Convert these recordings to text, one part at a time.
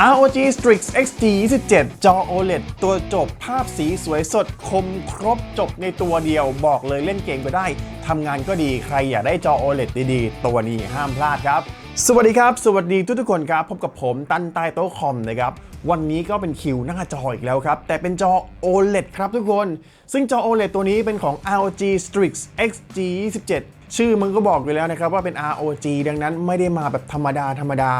ROG Strix XG 27 จอ OLED ตัวจบภาพสีสวยสดคมครบจบในตัวเดียวบอกเลยเล่นเกมก็ได้ทำงานก็ดีใครอยากได้จอ OLED ดีๆ ตัวนี้ห้ามพลาดครับ สวัสดีครับ สวัสดีทุกๆคนครับ พบกับผมตั้นใต้โต๊ะคอมนะครับ วันนี้ก็เป็นคิวหน้าจออีกแล้วครับ แต่เป็นจอ OLED ครับทุกคน ซึ่งจอ OLED ตัวนี้เป็นของ ROG Strix XG 27 ชื่อมันก็บอกอยู่แล้วนะครับว่าเป็น ROG ดังนั้นไม่ได้มาแบบธรรมดาธรรมดา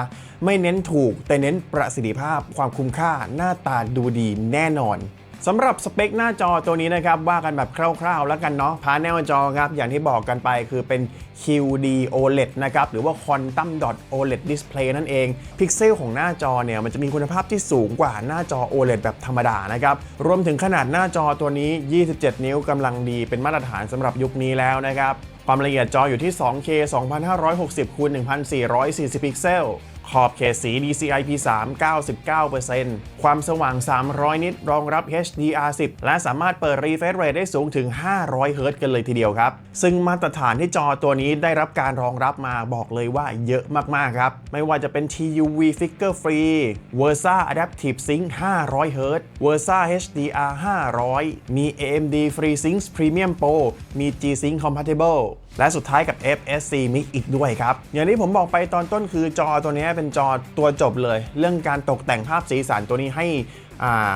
ไม่เน้นถูก แต่เน้นประสิทธิภาพความคุ้มค่าหน้าตาดูดีแน่นอนสำหรับสเปคหน้าจอตัวนี้นะครับ ว่ากันแบบคร่าวๆ แล้วกันเนาะพาแนลจอครับ อย่างที่บอกกันไปคือเป็น QD OLED นะครับ หรือว่า Quantum Dot OLED Display นั่นเอง พิกเซลของหน้าจอเนี่ย มันจะมีคุณภาพที่สูงกว่าหน้าจอ OLED แบบธรรมดานะครับ รวมถึงขนาดหน้าจอตัวนี้ 27 นิ้วกำลังดีเป็นมาตรฐานสำหรับยุคนี้แล้วนะครับ ความละเอียดจออยู่ที่ 2K 2560 x 1440 พิกเซล ขอบเขตสี DCI P3 99%ความสว่าง 300 นิตรองรับ HDR10 และสามารถเปิด refresh rate ได้สูงถึง 500 เฮิรตซ์กันเลยทีเดียวครับ ซึ่งมาตรฐานที่จอตัวนี้ได้รับการรองรับมาบอกเลยว่าเยอะมากๆครับ ไม่ว่าจะเป็น TUV Flicker Free Versa Adaptive Sync 500 เฮิรตซ์ Versa HDR 500 มี AMD FreeSync Premium Pro มี G-Sync Compatible และสุดท้ายกับ FSC Mix อีกด้วยครับ อย่างที่ผมบอกไปตอนต้นคือจอตัวนี้เป็นจอตัวจบเลย เรื่องการตกแต่งภาพสีสันตัวนี้ให้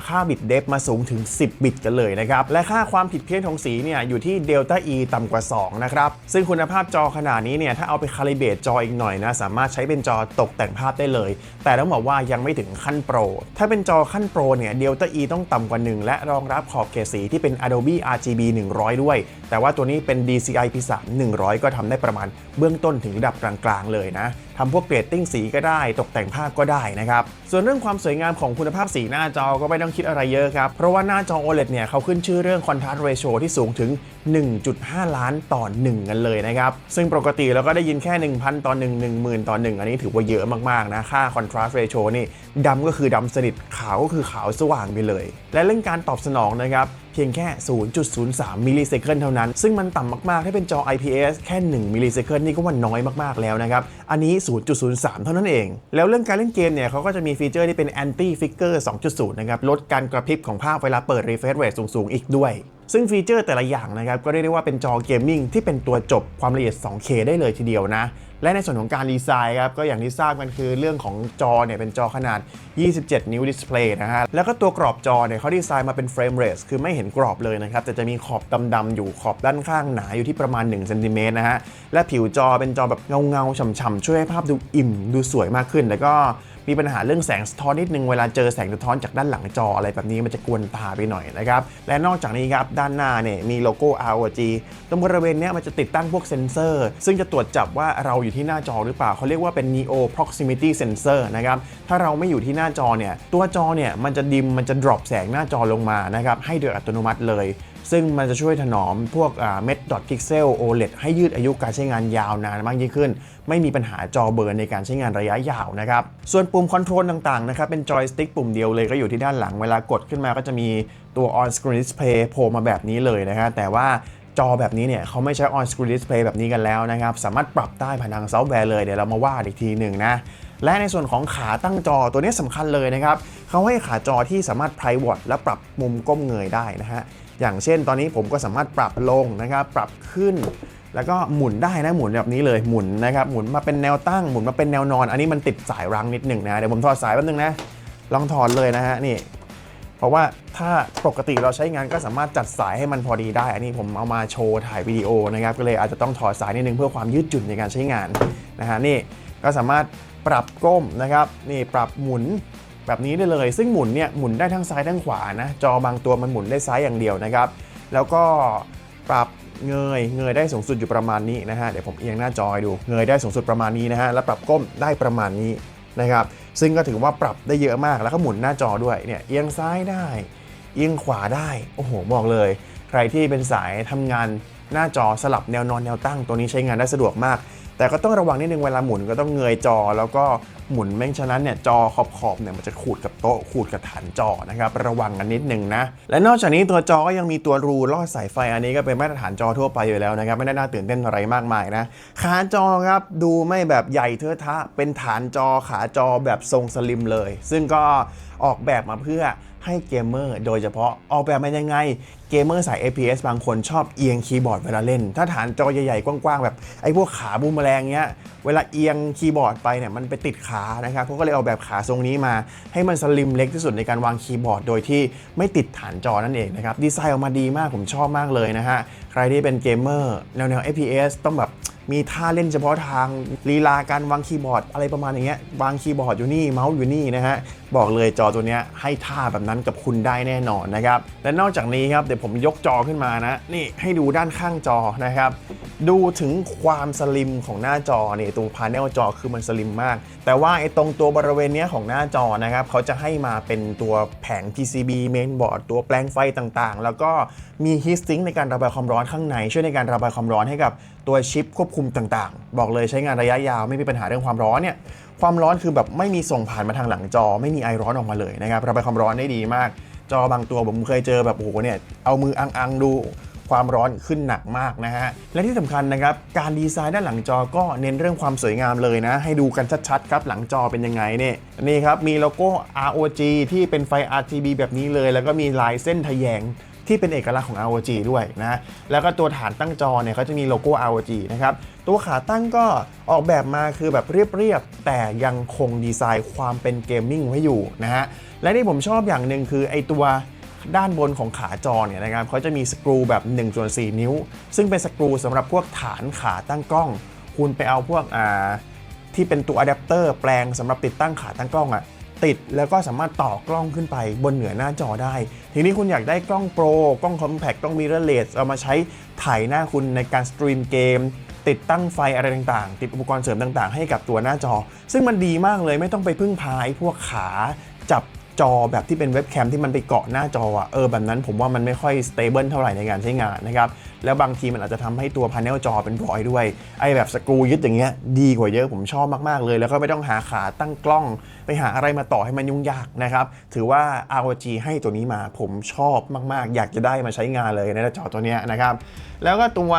ค่าบิตเดฟมาสูงถึง 10 บิตกันเลยนะครับ และค่าความผิดเพี้ยนของสีเนี่ยอยู่ที่เดลต้า E ต่ำกว่า 2 นะครับ ซึ่งคุณภาพจอขนาดนี้เนี่ยถ้าเอาไปคาลิเบตจออีกหน่อยนะสามารถใช้เป็นจอตกแต่งภาพได้เลย แต่ต้องบอกว่ายังไม่ถึงขั้นโปร ถ้าเป็นจอขั้นโปรเนี่ยเดลต้า E ต้องต่ำกว่า 1 และรองรับขอบเขตสีที่เป็น Adobe RGB 100 ด้วย แต่ว่าตัวนี้เป็น DCI P3 100 ก็ทำได้ประมาณเบื้องต้นถึงระดับกลางๆเลยนะ ทำพวกเกรดติ้งสีก็ได้ ตกแต่งภาพก็ได้นะครับ ส่วนเรื่องความสวยงามของคุณภาพสีหน้าจอก็ไม่ต้องคิดอะไรเยอะครับ เพราะว่าหน้าจอ OLED เนี่ยเขาขึ้นชื่อเรื่อง contrast ratio ที่สูงถึง 1.5 ล้านต่อ 1 กันเลยนะครับ ซึ่งปกติเราก็ได้ยินแค่ 1,000 ต่อ 1 10,000 ต่อ 1 อันนี้ถือว่าเยอะมากๆนะค่า contrast ratio นี่ดำก็คือดำสนิทขาวก็คือขาวสว่างไปเลย และเรื่องการตอบสนองนะครับเพียงแค่ 0.03 มิลลิเซคันเท่านั้น ซึ่งมันต่ำมากๆ ถ้าเป็นจอ IPS แค่ 1 มิลลิเซคันนี่ก็ว่าน้อยมากๆแล้วนะครับ อันนี้ 0.03 เท่านั้นเอง แล้วเรื่องการเล่นเกมเนี่ยเขาก็จะมีฟีเจอร์ที่เป็น anti flicker 2.0 นะครับ ลดการกระพริบของภาพเวลาเปิด refresh rate สูงๆ อีกด้วย ซึ่งฟีเจอร์แต่ละอย่างนะครับก็เรียกได้ว่าเป็นจอเกมมิ่งที่เป็นตัวจบความละเอียด 2K ได้เลยทีเดียวนะ และในส่วนของการดีไซน์ครับก็อย่างที่ทราบกันคือเรื่องของจอเนี่ยเป็นจอขนาด 27 นิ้วดิสเพลย์นะฮะแล้วก็ตัวกรอบจอเนี่ยเขาดีไซน์มาเป็นเฟรมเรสคือไม่เห็นกรอบเลยนะครับแต่จะมีขอบดำๆอยู่ขอบด้านข้างหนาอยู่ที่ประมาณ1เซนติเมตรนะฮะและผิวจอเป็นจอแบบเงาๆฉ่ำๆช่วยให้ภาพดูอิ่มดูสวยมากขึ้น แล้วก็มีปัญหาเรื่องแสงสะท้อนนิดนึงเวลาเจอแสงสะท้อนจากด้านหลังจออะไรแบบนี้มันจะกวนตาไปหน่อยนะครับและนอกจากนี้ครับด้านหน้าเนี่ยมีโลโก้ ROG ตรงบริเวณเนี้ยมันจะติดตั้งพวกเซ็นเซอร์ ซึ่งจะตรวจจับว่าเราอยู่ที่หน้าจอหรือเปล่าเขาเรียกว่าเป็น Neo Proximity Sensor นะครับถ้าเราไม่อยู่ที่หน้าจอเนี่ยตัวจอเนี่ยมันจะดิมมันจะ drop แสงหน้าจอลงมานะครับให้โดยอัตโนมัติเลย ซึ่งมันจะช่วยถนอมพวกเม็ดดอทพิกเซล OLED ให้ยืดอายุการใช้งานยาวนานมากยิ่งขึ้น ไม่มีปัญหาจอเบิร์นในการใช้งานระยะยาวนะครับ ส่วนปุ่มคอนโทรลต่างๆนะครับเป็นจอยสติ๊กปุ่มเดียวเลยก็อยู่ที่ด้านหลังเวลากดขึ้นมาก็จะมีตัว on screen display โผล่มาแบบนี้เลยนะฮะแต่ว่าจอแบบนี้เนี่ยเขาไม่ใช้ on screen display แบบนี้กันแล้วนะครับ สามารถปรับได้ผ่านทางซอฟต์แวร์เลยเดี๋ยวเรามาว่าอีกทีหนึ่งนะ และในส่วนของขาตั้งจอตัวนี้สำคัญเลยนะครับเขาให้ขาจอที่สามารถ private และปรับมุมก้มเงยได้นะฮะ อย่างเช่น ตอนนี้ผมก็สามารถปรับลงนะครับ ปรับขึ้น แล้วก็หมุนได้นะหมุนแบบนี้เลยหมุนนะครับหมุนมาเป็นแนวตั้งหมุนมาเป็นแนวนอน อันนี้มันติดสายรังนิดหนึ่งนะเดี๋ยวผมถอดสายแป๊บนึงนะลองถอดเลยนะฮะนี่เพราะว่าถ้าปกติเราใช้งานก็สามารถจัดสายให้มันพอดีได้ อันนี้ผมเอามาโชว์ถ่ายวิดีโอนะครับ ก็เลยอาจจะต้องถอดสายนิดนึงเพื่อความยืดหยุ่นในการใช้งานนะฮะนี่ก็สามารถปรับก้มนะครับ นี่ปรับหมุน แบบนี้ได้เลย ซึ่งหมุนเนี่ยหมุนได้ทั้งซ้ายทั้งขวานะ จอบางตัวมันหมุนได้ซ้ายอย่างเดียวนะครับ แล้วก็ปรับเงยเงยได้สูงสุดอยู่ประมาณนี้นะฮะ เดี๋ยวผมเอียงหน้าจอให้ดู เงยได้สูงสุดประมาณนี้นะฮะ แล้วปรับก้มได้ประมาณนี้นะครับ ซึ่งก็ถือว่าปรับได้เยอะมาก แล้วก็หมุนหน้าจอด้วย เนี่ยเอียงซ้ายได้ เอียงขวาได้ โอ้โหบอกเลย ใครที่เป็นสายทำงานหน้าจอสลับแนวนอนแนวตั้ง ตัวนี้ใช้งานได้สะดวกมาก แต่ก็ต้องระวังนิดนึงเวลาหมุนก็ต้องเงยจอ แล้วก็หมุนไม่ฉะนั้นเนี่ยจอขอบๆเนี่ยมันจะขูดกับโต๊ะขูดกับฐานจอนะครับระวังกันนิดนึงนะและนอกจากนี้ตัวจอก็ยังมีตัวรูลอดสายไฟอันนี้ก็เป็นมาตรฐานจอทั่วไปอยู่แล้วนะครับไม่ได้น่าตื่นเต้นอะไรมากมายนะขาจอครับดูไม่แบบใหญ่เทอะทะเป็นฐานจอขาจอแบบทรงสลิมเลย ซึ่งก็ออกแบบมาเพื่อ ให้เกมเมอร์โดยเฉพาะออกแบบมายังไง เกมเมอร์สาย FPS บางคนชอบเอียงคีย์บอร์ดเวลาเล่น ถ้าฐานจอใหญ่ๆ กว้างๆ แบบไอ้พวกขาบูมแมลงเงี้ย เวลาเอียงคีย์บอร์ดไปเนี่ยมันไปติดขานะครับเขาก็เลยเอาแบบขาทรงนี้มา ให้มันสลิมเล็กที่สุดในการวางคีย์บอร์ดโดยที่ไม่ติดฐานจอนั่นเองนะครับดีไซน์ออกมาดีมากผมชอบมากเลยนะฮะใครที่เป็นเกมเมอร์แนวๆ FPS ต้องแบบมีท่าเล่นเฉพาะทางลีลาการวางคีย์บอร์ดอะไรประมาณอย่างเงี้ยวางคีย์บอร์ดอยู่นี่เมาส์อยู่นี่นะฮะ บอกเลยจอตัวนี้ให้ท่าแบบนั้นกับคุณได้แน่นอนนะครับ และนอกจากนี้ครับเดี๋ยวผมยกจอขึ้นมานะ นี่ให้ดูด้านข้างจอนะครับ ดูถึงความสลิมของหน้าจอเนี่ยตัวพาเนลจอคือมันสลิมมาก แต่ว่าไอ้ตรงตัวบริเวณเนี้ยของหน้าจอนะครับเขาจะให้มาเป็นตัวแผง PCB mainboard ตัวแปลงไฟต่างๆ แล้วก็มีฮีสซิงค์ในการระบายความร้อนข้างใน ช่วยในการระบายความร้อนให้กับตัวชิปควบคุมต่างๆ บอกเลยใช้งานระยะยาวไม่มีปัญหาเรื่องความร้อนเนี่ย ความร้อนคือแบบไม่มีส่งผ่านมาทางหลังจอ ไม่มีไอร้อนออกมาเลยนะครับระบายความร้อนได้ดีมาก จอบางตัวผมเคยเจอแบบโอ้โหเนี่ยเอามืออังๆดูความร้อนขึ้นหนักมากนะฮะ และที่สำคัญนะครับ การดีไซน์ด้านหลังจอก็เน้นเรื่องความสวยงามเลยนะ ให้ดูกันชัดๆ ครับหลังจอเป็นยังไงเนี่ยนี่ครับ มีโลโก้ ROG ที่เป็นไฟ RGB แบบนี้เลย แล้วก็มีลายเส้นทะแยง ที่เป็นเอกลักษณ์ของ ROG ด้วยนะแล้วก็ตัวฐานตั้งจอเนี่ยเขาจะมีโลโก้ ROG นะครับตัวขาตั้งก็ออกแบบมาคือแบบเรียบๆ แต่ยังคงดีไซน์ความเป็นเกมมิ่งไว้อยู่นะฮะและที่ผมชอบอย่างหนึ่งคือไอตัวด้านบนของขาจอเนี่ยนะครับเขาจะมีสกรูแบบ1ส่วน4นิ้ว ซึ่งเป็นสกรูสำหรับพวกฐานขาตั้งกล้อง คุณไปเอาพวกอ่าที่เป็นตัวอะแดปเตอร์แปลงสำหรับติดตั้งขาตั้งกล้องอะ ติดแล้วก็สามารถต่อกล้องขึ้นไปบนเหนือหน้าจอได้ ทีนี้คุณอยากได้กล้องโปรกล้องคอมแพคกล้องมิเรอร์เลสเอามาใช้ถ่ายหน้าคุณในการสตรีมเกมติดตั้งไฟอะไรต่างๆ ติดอุปกรณ์เสริมต่างๆ ให้กับตัวหน้าจอ ซึ่งมันดีมากเลยไม่ต้องไปพึ่งพาไอ้พวกขาจับ จอแบบที่เป็นเว็บแคมที่มันไปเกาะหน้าจออะเออแบบนั้นผมว่ามันไม่ค่อยสเตเบิลเท่าไหร่ในการใช้งานนะครับ แล้วบางทีมันอาจจะทำให้ตัวพาเนลจอเป็นรอยด้วย ไอแบบสกรูยึดอย่างเงี้ยดีกว่าเยอะผมชอบมากๆเลย แล้วก็ไม่ต้องหาขาตั้งกล้อง ไปหาอะไรมาต่อให้มันยุ่งยากนะครับ ถือว่า ROG ให้ตัวนี้มาผมชอบมากๆ อยากจะได้มาใช้งานเลยในจอตัวเนี้ยนะครับ แล้วก็ตัว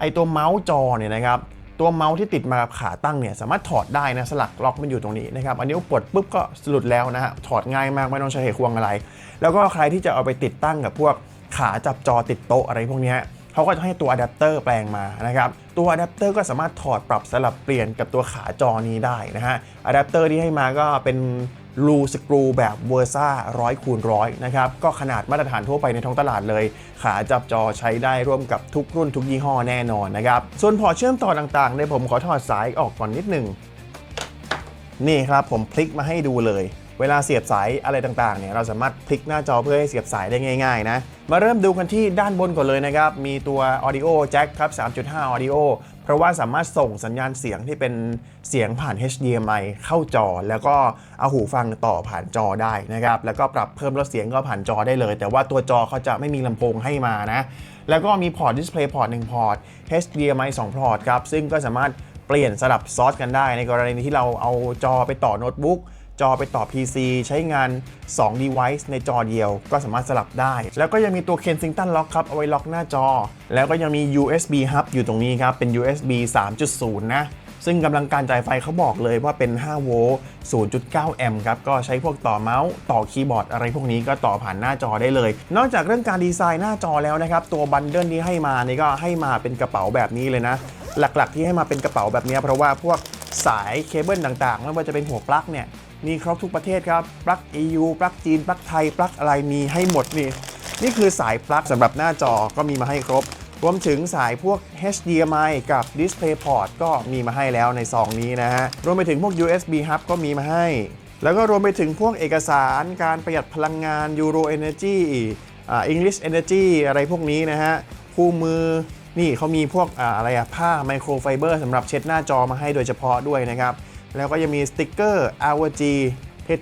ไอตัวเมาส์จอเนี่ยนะครับ ตัวเมาส์ที่ติดมากับขาตั้งเนี่ยสามารถถอดได้นะสลักล็อกมันอยู่ตรงนี้นะครับอันนี้ปลดปุ๊บก็หลุดแล้วนะฮะถอดง่ายมากไม่ต้องใช้เขควงอะไร แล้วก็ใครที่จะเอาไปติดตั้งกับพวกขาจับจอติดโต๊ะอะไรพวกนี้เขาก็จะให้ตัวอะแดปเตอร์แปลงมานะครับตัวอะแดปเตอร์ก็สามารถถอดปรับสลับเปลี่ยนกับตัวขาจอนี้ได้นะฮะอะแดปเตอร์ที่ให้มาก็เป็น รูสกรูแบบเวอร์ซ่าร้อยคูณร้อยนะครับ ก็ขนาดมาตรฐานทั่วไปในท้องตลาดเลย ขาจับจอใช้ได้ร่วมกับทุกรุ่นทุกยี่ห้อแน่นอนนะครับ ส่วนพอเชื่อมต่อต่างๆเนี่ยผมขอถอดสายออกก่อนนิดหนึ่งนี่ครับผมพลิกมาให้ดูเลย เวลาเสียบสายอะไรต่างๆเนี่ยเราสามารถพลิกหน้าจอเพื่อให้เสียบสายได้ง่ายๆนะมาเริ่มดูกันที่ด้านบนก่อนเลยนะครับ มีตัว Audio Jack ครับ 3.5 Audio เพราะว่าสามารถส่งสัญญาณเสียงที่เป็นเสียงผ่าน HDMI เข้าจอ แล้วก็เอาหูฟังต่อผ่านจอได้นะครับ แล้วก็ปรับเพิ่มลดเสียงก็ผ่านจอได้เลย แต่ว่าตัวจอเขาจะไม่มีลำโพงให้มานะ แล้วก็มีพอร์ต Display พอร์ต1พอร์ต HDMI 2 พอร์ตครับ ซึ่งก็สามารถเปลี่ยนสลับซอสกันได้ในกรณีที่เราเอาจอไปต่อโน้ตบุ๊ก จอไปต่อ PC ใช้งาน 2 device ในจอเดียว ก็สามารถสลับได้ แล้วก็ยังมีตัว Kensington Lock ครับ เอาไว้ล็อกหน้าจอ แล้วก็ยังมี USB Hub อยู่ตรงนี้ครับ เป็น USB 3.0 นะ ซึ่งกำลังการจ่ายไฟเขาบอกเลยว่าเป็น 5 โวลต์ 0.9 แอมป์ครับ ก็ใช้พวกต่อเมาส์ ต่อคีย์บอร์ด อะไรพวกนี้ก็ต่อผ่านหน้าจอได้เลย นอกจากเรื่องการดีไซน์หน้าจอแล้วนะครับ ตัวบันเดิลที่ให้มานี่ก็ให้มาเป็นกระเป๋าแบบนี้เลยนะ หลักๆ ที่ให้มาเป็นกระเป๋าแบบนี้เพราะว่าพวกสายเคเบิลต่างๆ ไม่ว่าจะเป็นหัวปลั๊กเนี่ย มีครบทุกประเทศครับ ปลั๊ก EU ปลั๊กจีน ปลั๊กไทย ปลั๊กอะไรมีให้หมดนี่ นี่คือสายปลั๊กสำหรับหน้าจอก็มีมาให้ครบ รวมถึงสายพวก HDMI กับ DisplayPort ก็มีมาให้แล้วในซองนี้นะฮะ รวมไปถึงพวก USB Hub ก็มีมาให้ แล้วก็รวมไปถึงพวกเอกสารการประหยัดพลังงาน Euro Energy อ่า English Energy อะไรพวกนี้นะฮะ คู่มือนี่เขามีพวกออะไรอะผ้าไมโครไฟเบอร์สำหรับเช็ดหน้าจอมาให้โดยเฉพาะด้วยนะครับ แล้วก็ยังมีสติกเกอร์ ROG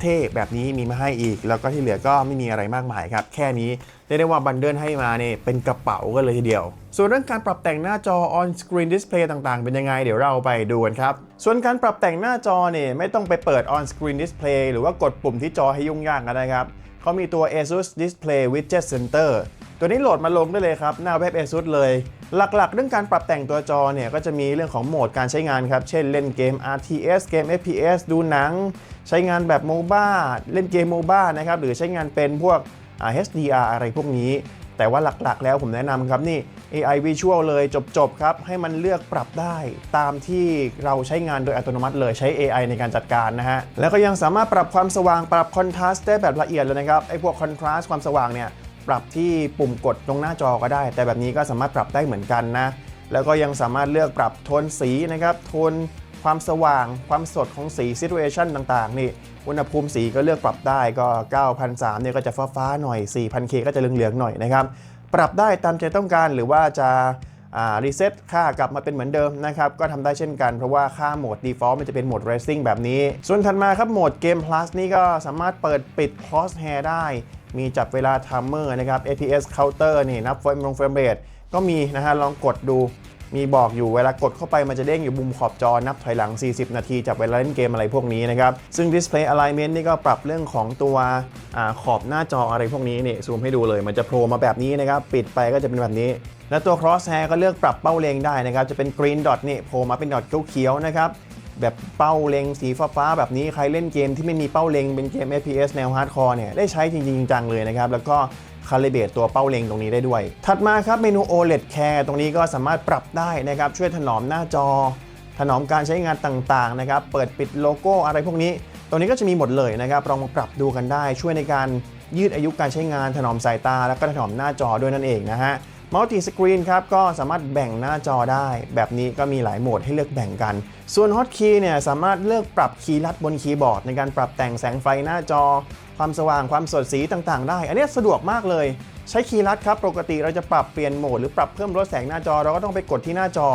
เท่ๆ แบบนี้มีมาให้อีก แล้วก็ที่เหลือก็ไม่มีอะไรมากมายครับ แค่นี้เรียกได้ว่าบันเดิลให้มาเนี่ยเป็นกระเป๋ากันเลยทีเดียว ส่วนเรื่องการปรับแต่งหน้าจอ on screen display ต่างๆ เป็นยังไง เดี๋ยวเราไปดูกันครับ ส่วนการปรับแต่งหน้าจอเนี่ยไม่ต้องไปเปิด on screen display หรือว่ากดปุ่มที่จอให้ยุ่งยากกันนะครับเขามีตัว ASUS Display Widget Center ตัวนี้โหลดมาลงได้เลยครับ หน้าเว็บ ASUS เลย หลักๆ เรื่องการปรับแต่งตัวจอเนี่ยก็จะมีเรื่องของโหมดการใช้งานครับ เช่นเล่นเกม RTS เกม FPS ดูหนัง ใช้งานแบบโมบ้าเล่นเกมโมบ้านะครับ หรือใช้งานเป็นพวก HDR อะไรพวกนี้ แต่ว่าหลักๆ แล้วผมแนะนำครับนี่ AI Visual เลยจบๆครับ ให้มันเลือกปรับได้ตามที่เราใช้งานโดยอัตโนมัติเลยใช้ AI ในการจัดการนะฮะ แล้วก็ยังสามารถปรับความสว่างปรับคอนทราสต์ได้แบบละเอียดเลยนะครับไอ้พวกคอนทราสต์ความสว่างเนี่ย ปรับที่ปุ่มกดตรงหน้าจอก็ได้ แต่แบบนี้ก็สามารถปรับได้เหมือนกันนะ แล้วก็ยังสามารถเลือกปรับโทนสีนะครับ โทนความสว่าง ความสดของสี situation ต่างๆ นี่ อุณหภูมิสีก็เลือกปรับได้ก็ 9,003เนี่ยก็จะฟ้าๆหน่อย 4,000K ก็จะเหลืองๆหน่อยนะครับ ปรับได้ตามใจต้องการหรือว่าจะรีเซ็ตค่ากลับมาเป็นเหมือนเดิมนะครับ ก็ทำได้เช่นกันเพราะว่าค่าโหมด default มันจะเป็นโหมด racing แบบนี้ ส่วนถัดมาครับโหมด game plus นี่ก็สามารถเปิดปิด crosshair ได้ มีจับเวลา timer นะครับ APS counter นี่นับเฟรมลงเฟรมเรทก็มีนะฮะลองกดดูมีบอกอยู่เวลากดเข้าไปมันจะเด้งอยู่มุมขอบจอนับถอยหลัง 40 นาทีจับเวลาเล่นเกมอะไรพวกนี้นะครับ ซึ่ง Display Alignment นี่ก็ปรับเรื่องของตัวอขอบหน้าจออะไรพวกนี้นี่ซูมให้ดูเลย มันจะโผล่มาแบบนี้นะครับ ปิดไปก็จะเป็นแบบนี้ และตัว Crosshair ก็เลือกปรับเป้าเล็งได้นะครับ จะเป็น Green Dot นี่โผล่มาเป็นดอทเขียวๆนะครับ แบบเป้าเล็งสีฟ้าๆแบบนี้ใครเล่นเกมที่ไม่มีเป้าเล็งเป็นเกม FPS แนวฮาร์ดคอร์เนี่ยได้ใช้จริงๆจังเลยนะครับ แล้วก็คาลิเบตตัวเป้าเล็งตรงนี้ได้ด้วย ถัดมาครับเมนู OLED Care ตรงนี้ก็สามารถปรับได้นะครับ ช่วยถนอมหน้าจอ ถนอมการใช้งานต่างๆนะครับ เปิดปิดโลโก้อะไรพวกนี้ ตรงนี้ก็จะมีหมดเลยนะครับลองมาปรับดูกันได้ ช่วยในการยืดอายุการใช้งานถนอมสายตา แล้วก็ถนอมหน้าจอด้วยนั่นเองนะฮะ มัลติสกรีนครับก็สามารถแบ่งหน้าจอได้ แบบนี้ก็มีหลายโหมดให้เลือกแบ่งกัน ส่วนฮอตคีย์เนี่ยสามารถเลือกปรับคีย์ลัดบนคีย์บอร์ด ในการปรับแต่งแสงไฟหน้าจอ ความสว่างความสดสีต่างๆ ได้ อันนี้สะดวกมากเลย ใช้คีย์ลัดครับ ปกติเราจะปรับเปลี่ยนโหมดหรือปรับเพิ่มลดแสงหน้าจอเราก็ต้องไปกดที่หน้าจอ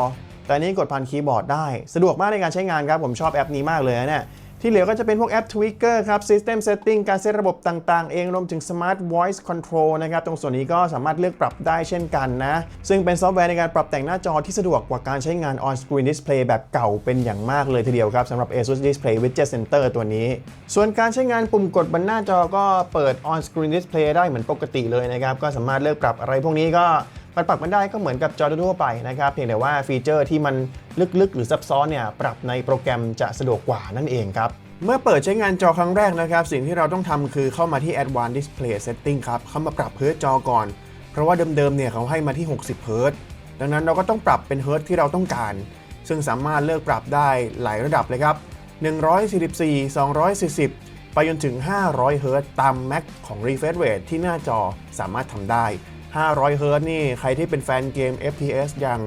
แต่นนี้กดผ่านคีย์บอร์ดได้ สะดวกมากในการใช้งานครับผมชอบแอปนี้มากเลยนะเนี่ย ที่เหลือก็จะเป็นพวกแอป Tweaker ครับ System Setting การเซตระบบต่างๆ เองรวมถึง Smart Voice Control นะครับ ตรงส่วนนี้ก็สามารถเลือกปรับได้เช่นกันนะ ซึ่งเป็นซอฟต์แวร์ในการปรับแต่งหน้าจอที่สะดวกกว่าการใช้งาน On Screen Display แบบเก่าเป็นอย่างมากเลยทีเดียวครับสำหรับ ASUS Display Widget Center ตัวนี้ ส่วนการใช้งานปุ่มกดบนหน้าจอก็เปิด On Screen Display ได้เหมือนปกติเลยนะครับก็สามารถเลือกปรับอะไรพวกนี้ก็ มันปรับมันได้ก็เหมือนกับจอทั่วไปนะครับเพียงแต่ว่าฟีเจอร์ที่มันลึกๆ หรือซับซ้อนเนี่ยปรับในโปรแกรมจะสะดวกกว่านั่นเองครับเมื่อเปิดใช้งานจอครั้งแรกนะครับ สิ่งที่เราต้องทำคือเข้ามาที่ Advanced Display Setting ครับเข้ามาปรับเฮิร์ตจอก่อน เพราะว่าเดิมๆเนี่ยเขาให้มาที่ 60เฮิร์ตดังนั้นเราก็ต้องปรับเป็นเฮิร์ตที่เราต้องการ ซึ่งสามารถเลือกปรับได้หลายระดับเลยครับ 144 240 ไปจนถึง 500เฮิร์ตตามแม็กของ refresh rate ที่หน้าจอสามารถทำได้ 500 เฮิร์ตนี่ ใครที่เป็นแฟนเกม FPS อย่าง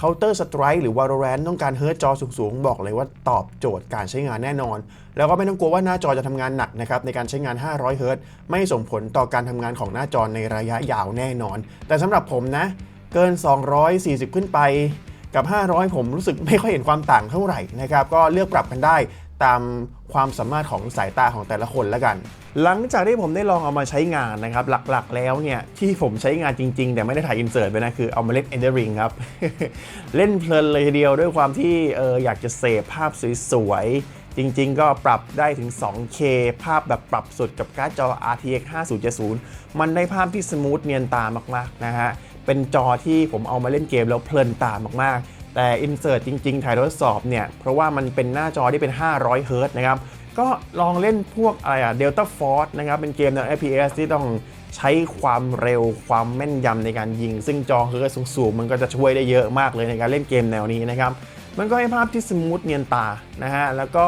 Counter Strike หรือ Valorant ต้องการเฮิร์ตจอสูง ๆ บอกเลยว่าตอบโจทย์การใช้งานแน่นอน แล้วก็ไม่ต้องกลัวว่าหน้าจอจะทำงานหนักนะครับ ในการใช้งาน 500 เฮิร์ตไม่ส่งผลต่อการทำงานของหน้าจอในระยะยาวแน่นอน แต่สำหรับผมนะ เกิน 240 ขึ้นไปกับ 500 ผมรู้สึกไม่ค่อยเห็นความต่างเท่าไหร่นะครับก็เลือกปรับกันได้ตาม ความสามารถของสายตาของแต่ละคนแล้วกัน หลังจากที่ผมได้ลองเอามาใช้งานนะครับ หลักๆแล้วเนี่ยที่ผมใช้งานจริงๆ แต่ไม่ได้ถ่ายอินเสิร์ตไปนะ คือเอามาเล่น Ender Ring ครับ เล่นเพลินเลยทีเดียวด้วยความที่เอออยากจะเสพภาพสวยๆ จริงๆ ก็ปรับได้ถึง 2K ภาพแบบปรับสุดกับการ์ดจอ RTX 5070 มันได้ภาพที่สมูทเนียนตามากๆนะฮะเป็นจอที่ผมเอามาเล่นเกมแล้วเพลินตามากๆ แต่ Insert จริง ๆ ถ่ายทดสอบเนี่ย เพราะว่ามันเป็นหน้าจอที่เป็น 500เฮิร์ตนะครับ ก็ลองเล่นพวกอะไรอะ Delta Force นะครับ เป็นเกมแนว FPS ที่ต้องใช้ความเร็วความแม่นยำในการยิง ซึ่งจอเฮิร์ตสูงๆ มันก็จะช่วยได้เยอะมากเลยในการเล่นเกมแนวนี้นะครับ มันก็ให้ภาพที่สมูทเนียนตานะฮะ แล้วก็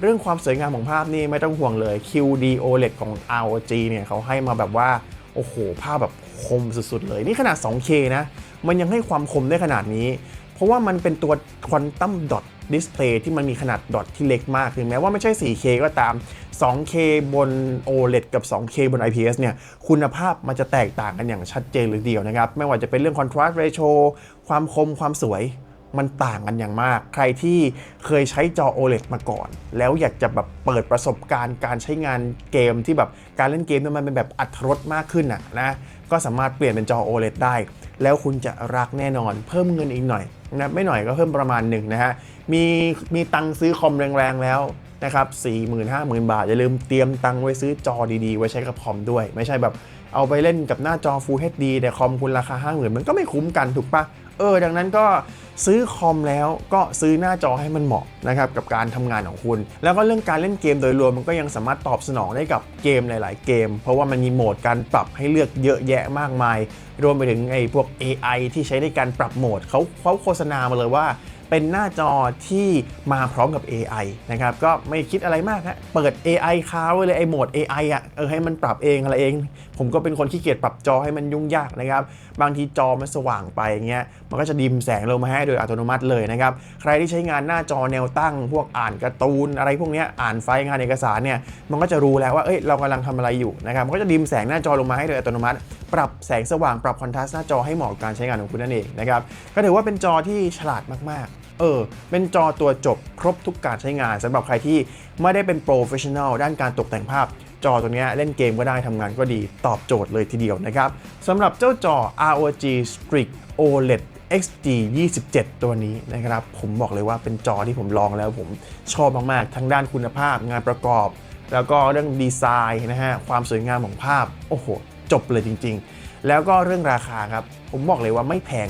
เรื่องความสวยงามของภาพนี่ไม่ต้องห่วงเลย QD OLED ของ ROG เนี่ยเขาให้มาแบบว่าโอ้โหภาพแบบคมสุดๆเลย นี่ขนาด 2K นะ มันยังให้ความคมได้ขนาดนี้ เพราะว่ามันเป็นตัวควอนตัมดอทดิสเพลย์ที่มันมีขนาดดอทที่เล็กมากถึงแม้ว่าไม่ใช่ 4K ก็ตาม 2K บน OLED กับ 2K บน IPS เนี่ย คุณภาพมันจะแตกต่างกันอย่างชัดเจนเลยเดียวนะครับ ไม่ว่าจะเป็นเรื่อง contrast ratio ความคมความสวยมันต่างกันอย่างมาก ใครที่เคยใช้จอ OLED มาก่อน แล้วอยากจะแบบเปิดประสบการณ์การใช้งานเกมที่แบบการเล่นเกมมันเป็นแบบอัตรสมากขึ้นอะนะ ก็สามารถเปลี่ยนเป็นจอ OLED ได้ แล้วคุณจะรักแน่นอน เพิ่มเงินอีกหน่อยนะไม่หน่อยก็เพิ่มประมาณหนึ่งนะฮะมีมีตังซื้อคอมแรงๆแล้วนะครับสี่หมื่นห้าหมื่นบาท อย่าลืมเตรียมตังไว้ซื้อจอดีๆ ไว้ใช้กับคอมด้วย ไม่ใช่แบบเอาไปเล่นกับหน้าจอ Full HD แต่คอมคุณราคา 5 0,000 มันก็ไม่คุ้มกันถูกปะเออ ดังนั้นก็ ซื้อคอมแล้วก็ซื้อหน้าจอให้มันเหมาะนะครับกับการทำงานของคุณ แล้วก็เรื่องการเล่นเกมโดยรวมมันก็ยังสามารถตอบสนองได้กับเกมหลาย ๆ เกม เพราะว่ามันมีโหมดการปรับให้เลือกเยอะแยะมากมาย รวมไปถึงไอ้พวก AI ที่ใช้ในการปรับโหมดเขาเขาโฆษณามาเลยว่าเป็นหน้าจอที่มาพร้อมกับ AI นะครับ ก็ไม่คิดอะไรมากฮะเปิด AI ค้าไว้เลยไอ้โหมด AI อะเออให้มันปรับเองอะไรเอง ผมก็เป็นคนขี้เกียจปรับจอให้มันยุ่งยากนะครับ บางทีจอมันสว่างไปอย่างเงี้ยมันก็จะดิมแสงลงมาให้โดยอัตโนมัติเลยนะครับ ใครที่ใช้งานหน้าจอแนวตั้ง พวกอ่านการ์ตูน อะไรพวกนี้อ่านไฟล์งานเอกสารเนี่ยมันก็จะรู้แล้วว่าเอ้ยเรากำลังทำอะไรอยู่นะครับมันก็จะดิมแสงหน้าจอลงมาให้โดยอัตโนมัติ ปรับแสงสว่างปรับคอนทราสต์หน้าจอให้เหมาะกับการใช้งานของคุณนั่นเองนะครับก็ถือว่าเป็นจอที่ฉลาดมากๆเออ เป็นจอตัวจบครบทุกการใช้งานสำหรับใครที่ไม่ได้เป็นโปรเฟชชั่นอลด้านการตกแต่งภาพ จอตัวนี้เล่นเกมก็ได้ทำงานก็ดีตอบโจทย์เลยทีเดียวนะครับสำหรับเจ้าจอ ROG Strix OLED XG 27 ตัวนี้นะครับ ผมบอกเลยว่าเป็นจอที่ผมลองแล้วผมชอบมาก ๆ ทั้งด้านคุณภาพงานประกอบ แล้วก็เรื่องดีไซน์นะฮะ ความสวยงามของภาพ โอ้โห จบเลยจริง ๆ แล้วก็เรื่องราคาครับ ผมบอกเลยว่าไม่แพง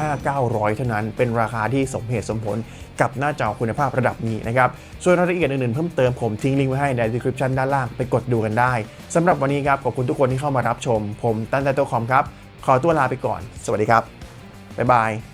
15,900 เท่านั้น เป็นราคาที่สมเหตุสมผลกับหน้าจอคุณภาพระดับนี้นะครับ ส่วนรายละเอียดอื่นๆเพิ่มเติมผมทิ้งลิงก์ไว้ให้ใน description ด้านล่างไปกดดูกันได้ สำหรับวันนี้ครับ ขอบคุณทุกคนที่เข้ามารับชม ผมตั้นแต่ตัวคอมครับ ขอตัวลาไปก่อน สวัสดีครับ บ๊ายบาย